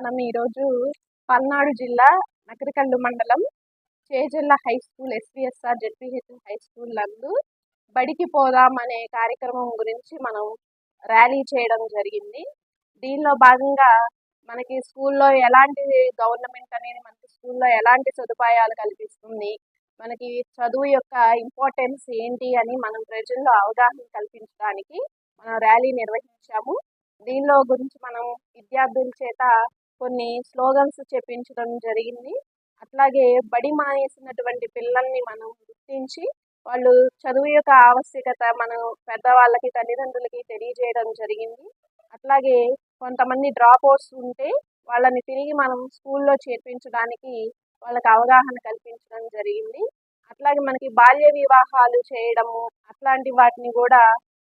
మనం ఈరోజు పల్నాడు జిల్లా నకరికల్లు మండలం Chejalla high school SVSR ZPH high school నందు బడికి పోదాం అనే కార్యక్రమం గురించి మనం ర్యాలీ చేయడం జరిగింది. దీనిలో భాగంగా మనకి స్కూల్లో ఎలాంటి గవర్నమెంట్ అనేది మనకి స్కూల్లో ఎలాంటి సదుపాయాలు కల్పిస్తుంది మనకి చదువు యొక్క ఇంపార్టెన్స్ ఏంటి అని మనం ప్రజల్లో అవగాహన కల్పించడానికి మనం ర్యాలీ నిర్వహించాము. దీనిలో గురించి మనం విద్యార్థుల చేత కొన్ని స్లోగన్స్ చెప్పించడం జరిగింది. అట్లాగే బడి మానేసినటువంటి పిల్లల్ని మనం గుర్తించి వాళ్ళు చదువు యొక్క ఆవశ్యకత మనం పెద్దవాళ్ళకి తల్లిదండ్రులకి తెలియజేయడం జరిగింది. అట్లాగే కొంతమంది డ్రాప్ అవుట్స్ ఉంటే వాళ్ళని తిరిగి మనం స్కూల్లో చేర్పించడానికి వాళ్ళకి అవగాహన కల్పించడం జరిగింది. అట్లాగే మనకి బాల్య వివాహాలు చేయడము అట్లాంటి వాటిని కూడా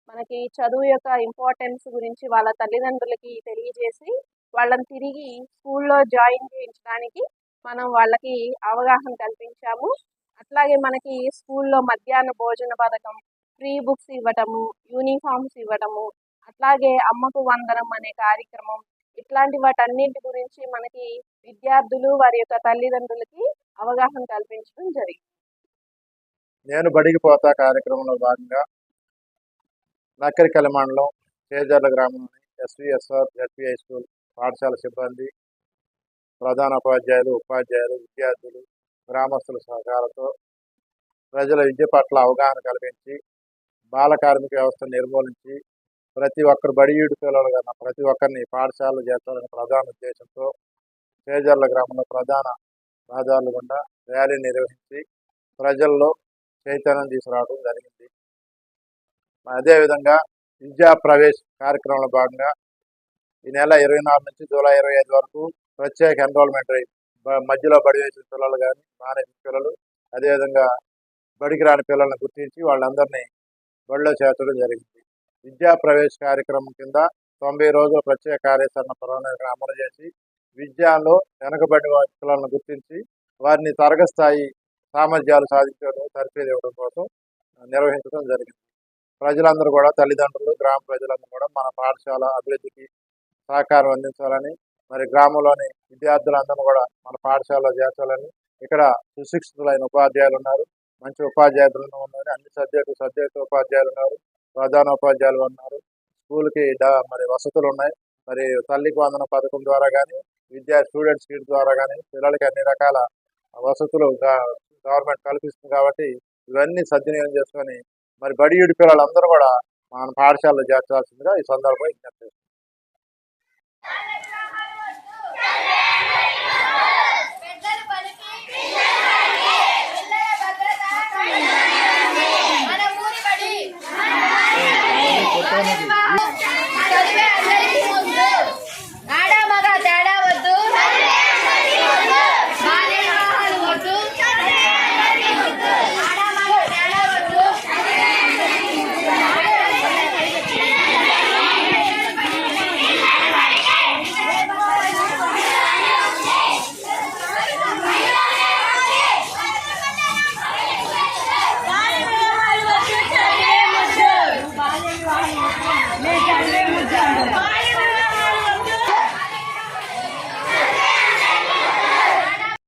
మనకి చదువు యొక్క ఇంపార్టెన్స్ గురించి వాళ్ళ తల్లిదండ్రులకి తెలియజేసి వాళ్ళని తిరిగి స్కూల్లో జాయిన్ చేయించడానికి మనం వాళ్ళకి అవగాహన కల్పించాము. అట్లాగే మనకి స్కూల్లో మధ్యాహ్న భోజన పథకం ఫ్రీ బుక్స్ ఇవ్వటము యూనిఫామ్స్ ఇవ్వటము అట్లాగే అమ్మకు వందనం అనే కార్యక్రమం ఇట్లాంటి వాటన్నింటి గురించి మనకి విద్యార్థులు వారి యొక్క తల్లిదండ్రులకి అవగాహన కల్పించడం జరిగింది. నేను బడికి పోతా కార్యక్రమంలో భాగంగా నక్కరికల్లి మండలం చేజర్ల గ్రామంలోని ఎస్విఎస్ఆర్ జడ్పిఐ స్కూల్ పాఠశాల సిబ్బంది ప్రధాన ఉపాధ్యాయులు ఉపాధ్యాయులు విద్యార్థులు గ్రామస్తుల సహకారంతో ప్రజల విద్య పట్ల అవగాహన కల్పించి బాల కార్మిక వ్యవస్థను నిర్మూలించి ప్రతి ఒక్కరు బడియుడు పిల్లలు కన్నా ప్రతి ఒక్కరిని పాఠశాలలు చేర్చాలనే ప్రధాన ఉద్దేశంతో చేజర్ల గ్రామంలో ప్రధాన రహదారులు గుండా ర్యాలీ నిర్వహించి ప్రజల్లో చైతన్యం తీసుకురావడం జరిగింది. అదేవిధంగా విద్యా ప్రవేశ్ కార్యక్రమంలో భాగంగా ఈ నెల ఇరవై నాలుగు నుంచి జూలై ఇరవై ఐదు వరకు ప్రత్యేక ఎన్రోల్మెంట్ మధ్యలో బడి వేసిన పిల్లలు కానీ మానేసిన పిల్లలు అదేవిధంగా బడికి రాని పిల్లల్ని గుర్తించి వాళ్ళందరినీ బడిలో చేర్చడం జరిగింది. విద్యా ప్రవేశ కార్యక్రమం కింద తొంభై రోజుల ప్రత్యేక కార్యాచరణ ప్రణాళికను అమలు చేసి విద్యలో వెనకబడి వారి పిల్లలను గుర్తించి వారిని తరగస్థాయి సామర్థ్యాలు సాధించడం సరిచేది ఇవ్వడం కోసం నిర్వహించడం జరిగింది. ప్రజలందరూ కూడా తల్లిదండ్రులు గ్రామ ప్రజలందరూ కూడా మన పాఠశాల అభివృద్ధికి సహకారం అందించాలని మరి గ్రామంలోని విద్యార్థులందరూ కూడా మన పాఠశాలలో చేర్చాలని ఇక్కడ సుశిక్షితులైన ఉపాధ్యాయులు ఉన్నారు మంచి ఉపాధ్యాయులు ఉన్నారు. అన్ని సబ్జెక్టు సబ్జెక్టు ఉపాధ్యాయులు ఉన్నారు. ప్రధాన ఉపాధ్యాయులు ఉన్నారు. స్కూల్కి మరి వసతులు ఉన్నాయి. మరి తల్లికి వందన పథకం ద్వారా కానీ విద్యా స్టూడెంట్స్ కిట్ ద్వారా కానీ పిల్లలకి అన్ని రకాల వసతులు గ- గవర్నమెంట్ కల్పిస్తుంది కాబట్టి ఇవన్నీ సద్వినియోగం చేసుకొని మరి బడియుడి పిల్లలందరూ కూడా మన పాఠశాలలో చేర్చాల్సిందిగా ఈ సందర్భంగా విజ్ఞప్తి 没干，没干。